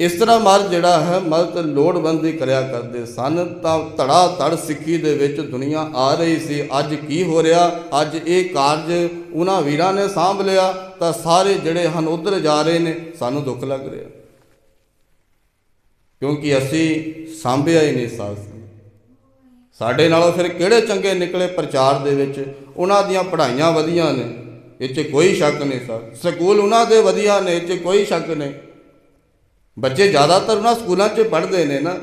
ਇਸ ਤਰ੍ਹਾਂ ਮਰ ਜਿਹੜਾ ਹੈ ਮਰਦ ਲੋੜਵੰਦੀ ਕਰਿਆ ਕਰਦੇ ਸਨ, ਤਾਂ ਧੜਾ ਧੜ ਸਿੱਖੀ ਦੇ ਵਿੱਚ ਦੁਨੀਆ ਆ ਰਹੀ ਸੀ। ਅੱਜ ਕੀ ਹੋ ਰਿਹਾ? ਅੱਜ ਇਹ ਕਾਰਜ ਉਹਨਾਂ ਵੀਰਾਂ ਨੇ ਸਾਂਭ ਲਿਆ, ਤਾਂ ਸਾਰੇ ਜਿਹੜੇ ਹਨ ਉਧਰ ਜਾ ਰਹੇ ਨੇ, ਸਾਨੂੰ ਦੁੱਖ ਲੱਗ ਰਿਹਾ। ਕਿਉਂਕਿ ਅਸੀਂ ਸਾਂਭਿਆ ਹੀ ਨਹੀਂ ਸਾਥ ਸਾਡੇ ਨਾਲੋਂ ਫਿਰ ਕਿਹੜੇ ਚੰਗੇ ਨਿਕਲੇ ਪ੍ਰਚਾਰ ਦੇ ਵਿੱਚ? ਉਹਨਾਂ ਦੀਆਂ ਪੜ੍ਹਾਈਆਂ ਵਧੀਆਂ ਨੇ, ਇਹ 'ਚ ਕੋਈ ਸ਼ੱਕ ਨਹੀਂ ਸਰ। ਸਕੂਲ ਉਹਨਾਂ ਦੇ ਵਧੀਆ ਨੇ, ਇਹ 'ਚ ਕੋਈ ਸ਼ੱਕ ਨਹੀਂ। ਬੱਚੇ ਜ਼ਿਆਦਾਤਰ ਉਹਨਾਂ ਸਕੂਲਾਂ 'ਚ ਪੜ੍ਹਦੇ ਨੇ ਨਾ।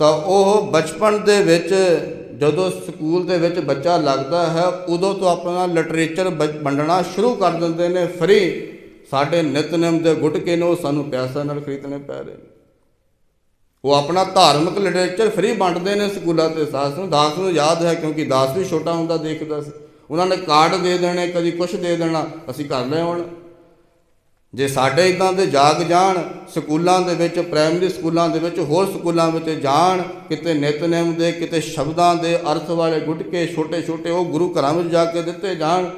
ਤਾਂ ਉਹ ਬਚਪਨ ਦੇ ਵਿੱਚ ਜਦੋਂ ਸਕੂਲ ਦੇ ਵਿੱਚ ਬੱਚਾ ਲੱਗਦਾ ਹੈ, ਉਦੋਂ ਤੋਂ ਆਪਣਾ ਲਿਟਰੇਚਰ ਵੰਡਣਾ ਸ਼ੁਰੂ ਕਰ ਦਿੰਦੇ ਨੇ ਫਰੀ। ਸਾਡੇ ਨਿਤਨੇਮ ਦੇ ਗੁਟਕੇ ਨੇ, ਉਹ ਸਾਨੂੰ ਪੈਸਾ ਨਾਲ ਖਰੀਦਣੇ ਪੈ ਰਹੇ ਨੇ। ਉਹ ਆਪਣਾ ਧਾਰਮਿਕ ਲਿਟਰੇਚਰ ਫ੍ਰੀ ਵੰਡਦੇ ਨੇ ਸਕੂਲਾਂ ਤੇ। ਦਾਸ ਨੂੰ ਦਾਸ ਨੂੰ ਯਾਦ ਹੈ ਕਿਉਂਕਿ ਦਾਸ ਵੀ ਛੋਟਾ ਹੁੰਦਾ, ਦੇਖਦਾ ਸੀ। ਉਹਨਾਂ ਨੇ ਕਾਰਡ ਦੇ ਦੇਣੇ, ਕਦੀ ਕੁਝ ਦੇ ਦੇਣਾ, ਅਸੀਂ ਕਰ ਲਏ ਹੁਣ ਜੇ ਸਾਡੇ ਇਦਾਂ ਦੇ ਜਾਗ ਜਾਣ, ਸਕੂਲਾਂ ਦੇ ਵਿੱਚ, ਪ੍ਰਾਇਮਰੀ ਸਕੂਲਾਂ ਦੇ ਵਿੱਚ, ਹੋਰ ਸਕੂਲਾਂ ਵਿੱਚ ਜਾਣ, ਕਿਤੇ ਨਿਤਨੇਮ ਦੇ, ਕਿਤੇ ਸ਼ਬਦਾਂ ਦੇ, ਅਰਥ ਵਾਲੇ ਗੁਟਕੇ ਛੋਟੇ ਛੋਟੇ ਉਹ ਗੁਰੂ ਘਰਾਂ ਵਿੱਚ ਜਾ ਕੇ ਦਿੱਤੇ ਜਾਣ।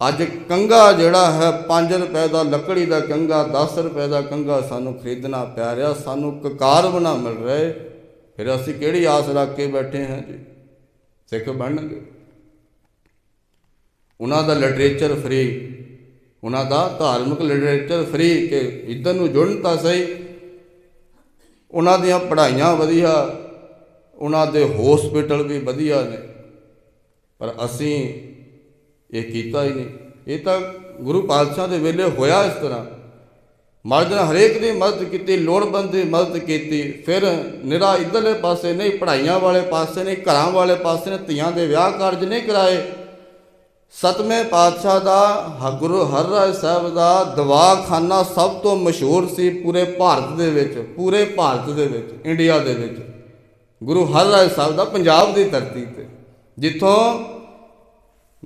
ਅੱਜ ਕੰਗਾ ਜਿਹੜਾ ਹੈ 5 ਰੁਪਏ ਦਾ ਲੱਕੜੀ ਦਾ ਕੰਗਾ 10 ਰੁਪਏ ਦਾ ਕੰਗਾ ਸਾਨੂੰ ਖਰੀਦਣਾ ਪੈ ਰਿਹਾ, ਸਾਨੂੰ ਕਕਾਰ ਬਣਾ ਮਿਲ ਰਿਹਾ ਫਿਰ ਅਸੀਂ ਕਿਹੜੀ ਆਸ ਰੱਖ ਕੇ ਬੈਠੇ ਹਾਂ ਜੀ? ਸਿੱਖ ਬਣਨਗੇ। ਉਹਨਾਂ ਦਾ ਲਿਟਰੇਚਰ ਫ੍ਰੀ ਉਹਨਾਂ ਦਾ ਧਾਰਮਿਕ ਲਿਟਰੇਚਰ ਫ੍ਰੀ ਕਿ ਇੱਧਰ ਨੂੰ ਜੁੜਨ ਤਾਂ ਸਹੀ। ਉਹਨਾਂ ਦੀਆਂ ਪੜ੍ਹਾਈਆਂ ਵਧੀਆ, ਉਹਨਾਂ ਦੇ ਹਸਪੀਟਲ ਵੀ ਵਧੀਆ ਨੇ। ਪਰ ਅਸੀਂ ਇਹ ਕੀਤਾ ਹੀ ਨਹੀਂ। ਇਹ ਤਾਂ ਗੁਰੂ ਪਾਤਸ਼ਾਹ ਦੇ ਵੇਲੇ ਹੋਇਆ ਇਸ ਤਰ੍ਹਾਂ। ਮਰਦ ਨੇ ਹਰੇਕ ਦੀ ਮਦਦ ਕੀਤੀ, ਲੋੜਵੰਦ ਦੀ ਮਦਦ ਕੀਤੀ। ਫਿਰ ਨਿਰਾ ਇਧਰਲੇ ਪਾਸੇ ਨਹੀਂ, ਪੜ੍ਹਾਈਆਂ ਵਾਲੇ ਪਾਸੇ ਨਹੀਂ, ਘਰਾਂ ਵਾਲੇ ਪਾਸੇ ਨੇ ਧੀਆਂ ਦੇ ਵਿਆਹ ਕਾਰਜ ਨਹੀਂ ਕਰਾਏ। ਸਤਵੇਂ ਪਾਤਸ਼ਾਹ ਦਾ ਹ- ਗੁਰੂ ਹਰਰਾਏ ਸਾਹਿਬ ਦਾ ਦਵਾਖਾਨਾ ਸਭ ਤੋਂ ਮਸ਼ਹੂਰ ਸੀ ਪੂਰੇ ਭਾਰਤ ਦੇ ਵਿੱਚ, ਪੂਰੇ ਭਾਰਤ ਦੇ ਵਿੱਚ, ਇੰਡੀਆ ਦੇ ਵਿੱਚ। ਗੁਰੂ ਹਰਰਾਏ ਸਾਹਿਬ ਦਾ ਪੰਜਾਬ ਦੀ ਧਰਤੀ ਤੇ। ਜਿੱਥੋਂ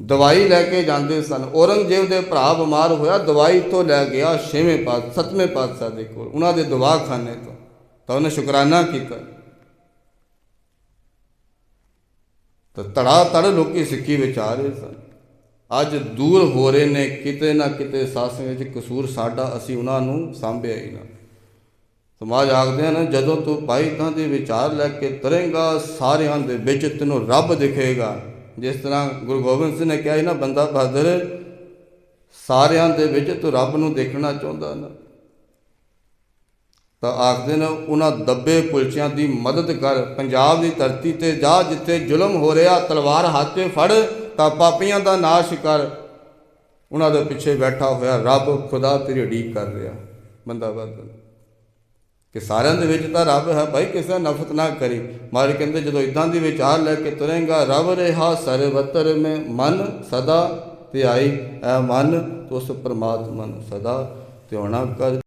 ਦਵਾਈ ਲੈ ਕੇ ਜਾਂਦੇ ਸਨ, ਔਰੰਗਜ਼ੇਬ ਦੇ ਭਰਾ ਬਿਮਾਰ ਹੋਇਆ, ਦਵਾਈ ਤੋਂ ਲੈ ਗਿਆ ਛੇਵੇਂ ਪਾਤ, ਸੱਤਵੇਂ ਪਾਤਸ਼ਾਹ ਦੇ ਕੋਲ, ਉਹਨਾਂ ਦੇ ਦਵਾਖਾਨੇ ਤੋਂ। ਤਾਂ ਉਹਨੇ ਸ਼ੁਕਰਾਨਾ ਕੀਤਾ। ਤਾਂ ਧੜਾ ਧੜ ਲੋਕੀ ਸਿੱਖੀ ਵਿੱਚ ਆ ਰਹੇ ਸਨ। ਅੱਜ ਦੂਰ ਹੋ ਰਹੇ ਨੇ, ਕਿਤੇ ਨਾ ਕਿਤੇ ਸਾਸਿਆਂ ਵਿੱਚ ਕਸੂਰ ਸਾਡਾ, ਅਸੀਂ ਉਹਨਾਂ ਨੂੰ ਸਾਂਭਿਆ ਹੀ ਨਾ। ਸਮਾਜ ਆਖਦੇ ਹਨ, ਜਦੋਂ ਤੂੰ ਭਾਈ ਤਾਂ ਦੇ ਵਿਚਾਰ ਲੈ ਕੇ ਤਰੇਂਗਾ, ਸਾਰਿਆਂ ਦੇ ਵਿੱਚ ਤੈਨੂੰ ਰੱਬ ਦਿਖੇਗਾ। ਜਿਸ ਤਰ੍ਹਾਂ ਗੁਰੂ ਗੋਬਿੰਦ ਸਿੰਘ ਨੇ ਕਿਹਾ ਸੀ ਨਾ, ਬੰਦਾ ਬਹਾਦਰ, ਸਾਰਿਆਂ ਦੇ ਵਿੱਚ ਤੂੰ ਰੱਬ ਨੂੰ ਦੇਖਣਾ ਚਾਹੁੰਦਾ ਨਾ। ਤਾਂ ਆਖਦੇ ਨੇ, ਉਹਨਾਂ ਦੱਬੇ ਪੁਲਚਿਆਂ ਦੀ ਮਦਦ ਕਰ, ਪੰਜਾਬ ਦੀ ਧਰਤੀ ਤੇ ਜਾ ਜਿੱਥੇ ਜ਼ੁਲਮ ਹੋ ਰਿਹਾ, ਤਲਵਾਰ ਹੱਥ ਫੜ ਤਾਂ ਪਾਪੀਆਂ ਦਾ ਨਾਸ਼ ਕਰ। ਉਹਨਾਂ ਦੇ ਪਿੱਛੇ ਬੈਠਾ ਹੋਇਆ ਰੱਬ ਖੁਦਾ ਤੇਰੀ ਉਡੀਕ ਕਰ ਰਿਹਾ। ਬੰਦਾ ਬਹਾਦਰ ਕਿ ਸਾਰਿਆਂ ਦੇ ਵਿੱਚ ਤਾਂ ਰੱਬ ਹੈ ਭਾਈ, ਕਿਸੇ ਦਾ ਨਫ਼ਰਤ ਨਾ ਕਰੀ। ਮਾਰ ਕਹਿੰਦੇ, ਜਦੋਂ ਇਦਾਂ ਦੀ ਵਿਚਾਰ ਲੈ ਕੇ ਤੁਰੇਗਾ, ਰੱਬ ਰਿਹਾ ਸਰਵਤਰ ਮੈਂ ਮਨ ਸਦਾ ਧਿਆਈ। ਐ ਮਨ, ਤੂੰ ਉਸ ਪਰਮਾਤਮਾ ਨੂੰ ਸਦਾ ਧਿਆਉਣਾ ਕਰ।